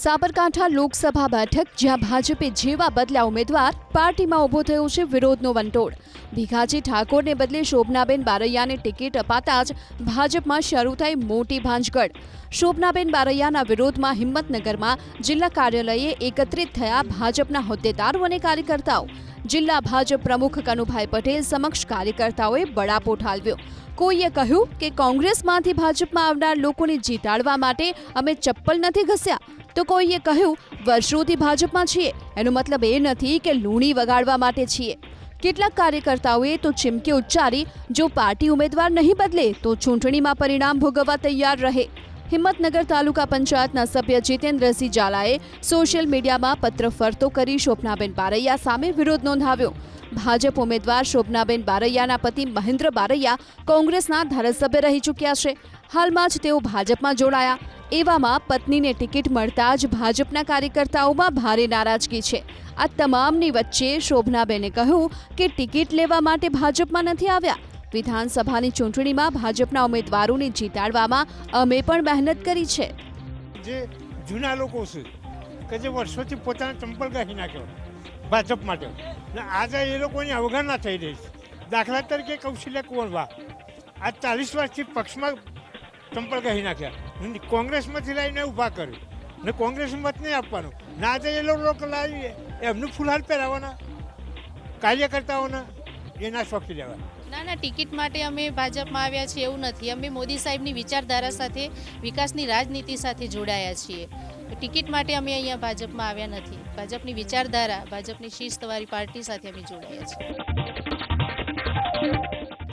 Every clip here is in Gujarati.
સાબરકાંઠા લોકસભા બેઠક, જ્યાં ભાજપે જેવા બદલ્યા ઉમેદવાર પાર્ટીમાં ઊભો થયો છે વિરોધનો વંટોળ. ભીખાજી ઠાકોરને બદલે શોભનાબેન બારૈયાને ટિકિટ અપાતા જ ભાજપમાં શરૂ થઈ મોટી ભાંજગડ શોભનાબેન બારૈયાના વિરોધમાં હિંમતનગરમાં જિલ્લા કાર્યાલયે એકત્રિત થયા ભાજપના હોદ્દેદારો અને કાર્યકર્તાઓ. જિલ્લા ભાજપ પ્રમુખ કનુભાઈ પટેલ સમક્ષ કાર્યકર્તાઓએ બળાપો ઠાલવ્યો કોઈએ કહ્યું કે કોંગ્રેસમાંથી ભાજપમાં આવનાર લોકોને જીતાડવા માટે અમે ચપ્પલ નથી ઘસ્યા. તો કોઈએ કહ્યું, વર્ષોથી ભાજપમાં છીએ. એનો મતલબ એ નથી કે લૂણી વગાડવા માટે છીએ. કેટલાક કાર્યકર્તાઓએ તો ચીમકી ઉચ્ચારી, જો પાર્ટી ઉમેદવાર નહીં બદલે, તો ચૂંટણીમાં પરિણામ ભોગવવા તૈયાર રહે. હિંમતનગર તાલુકા પંચાયતના સભ્ય જીતેન્દ્રસિંહ ઝાલાએ સોશિયલ મીડિયામાં પત્ર ફરતો કરી શોભનાબેન બારૈયા સામે વિરોધ નોંધાવ્યો. ભાજપ ઉમેદવાર શોભનાબેન બારૈયાના પતિ મહેન્દ્ર બારૈયા કોંગ્રેસના ધારાસભ્ય રહી ચૂક્યા છે. હાલમાં જ તેઓ ભાજપમાં જોડાયા. એવામાં પત્નીને ટિકિટ મળતા જ ભાજપના કાર્યકર્તાઓમાં ભારે નારાજગી છે. આ તમામની વચ્ચે શોભનાબેને કહ્યું કે ટિકિટ લેવા માટે ભાજપમાં નથી આવ્યા. વિધાનસભાની ચૂંટણીમાં ભાજપના ઉમેદવારોને જીતાડવામાં અમે પણ મહેનત કરી છે. જે જૂના લોકો છે, કે જે વર્ષોથી પોતાના ચંપલ કાઢી નાખ્યો ભાજપ માટે. ને આજે એ લોકોની અવગણના થઈ રહી છે. દાખલા તરીકે કૌશલ્ય કુંવરબા આ ચાલીસ વર્ષથી પક્ષમાં ચંપલ કાઢી નાખ્યા. કોંગ્રેસમાંથી લાવીને ઊભા કર્યું. ને કોંગ્રેસ મત નહીં આપવાનો. ના જઈએ લોકો લાવીએ એમનું ફુલહાર પહેરાવાના, કાર્યકર્તાઓના, એના શોખી લેવા ના ના, ટિકિટ માટે અમે ભાજપમાં આવ્યા છીએ એવું નથી. અમે મોદી સાહેબની વિચારધારા સાથે, વિકાસની રાજનીતિ સાથે જોડાયા છીએ. ટિકિટ માટે અમે અહીંયા ભાજપમાં આવ્યા નથી. ભાજપની વિચારધારા, ભાજપની શિસ્તવાળી પાર્ટી સાથે અમે જોડાયા છીએ.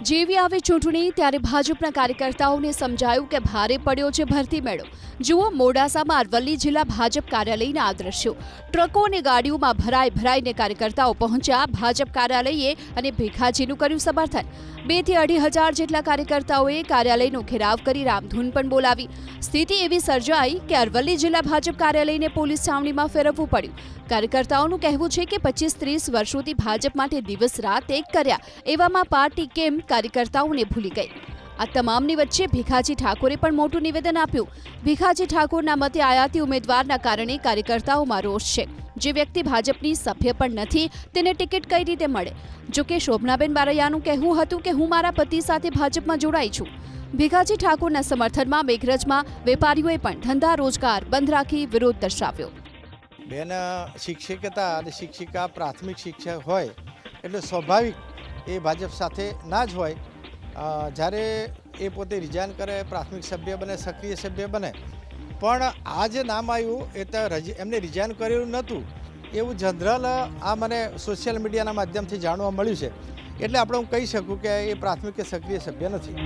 જેવી આવે ચૂંટણી ત્યારે ભાજપના કાર્યકર્તાઓને સમજાયું કે ભારે પડ્યો છે ભરતી મેળો. જુઓ મોડાસામાં અરવલ્લી જિલ્લા ભાજપ કાર્યાલયના આ દ્રશ્યો. ટ્રકો અને ગાડીઓમાં ભરાઈ ભરાઈને કાર્યકર્તાઓ પહોંચ્યા. ભાજપ કાર્યાલયે અને ભીખાજીનું કર્યું સમર્થન. બેથી અઢી હજાર જેટલા કાર્યકર્તાઓએ કાર્યાલયનો ઘેરાવ કરી રામધૂન પણ બોલાવી. સ્થિતિ એવી સર્જાઈ કે અરવલ્લી જિલ્લા ભાજપ કાર્યાલયને પોલીસ છાવણીમાં ફેરવવું પડ્યું. કાર્યકર્તાઓનું કહેવું છે કે પચીસ ત્રીસ વર્ષોથી ભાજપ માટે દિવસ રાત એક કર્યા. એવામાં પાર્ટી કેમ કાર્યકર્તાઓને ભૂલી ગઈ. આ તમામની વચ્ચે ભીખાજી ઠાકોરે પણ મોટું નિવેદન આપ્યું. ભીખાજી ઠાકોરના મતે આયાતી ઉમેદવારના કારણે કાર્યકર્તાઓમાં રોષ છે. જે વ્યક્તિ ભાજપની સભ્ય પણ નથી, તેને ટિકિટ કઈ રીતે મળે? જો કે શોભનાબેન બારૈયાનું કહેવું હતું કે હું મારા પતિ સાથે ભાજપમાં જોડાઈ છું. ભીખાજી ઠાકોરના સમર્થનમાં મેઘરજમાં વેપારીઓએ પણ ધંધા રોજગાર બંધ રાખી વિરોધ દર્શાવ્યો. બેન, શિક્ષિકતા અને શિક્ષિકા પ્રાથમિક શિક્ષક હોય, એટલે સ્વાભાવિક એ ભાજપ સાથે ના જ હોય જ્યારે એ પોતે રિઝાઇન કરે, પ્રાથમિક સભ્ય બને, સક્રિય સભ્ય બને. પણ આ જે નામ આવ્યું એ તો એમને રિઝાઇન કર્યું નહોતું. એવું જનરલ આ મને સોશિયલ મીડિયાના માધ્યમથી જાણવા મળ્યું છે. એટલે આપણે હું કહી શકું કે એ પ્રાથમિક કે સક્રિય સભ્ય નથી.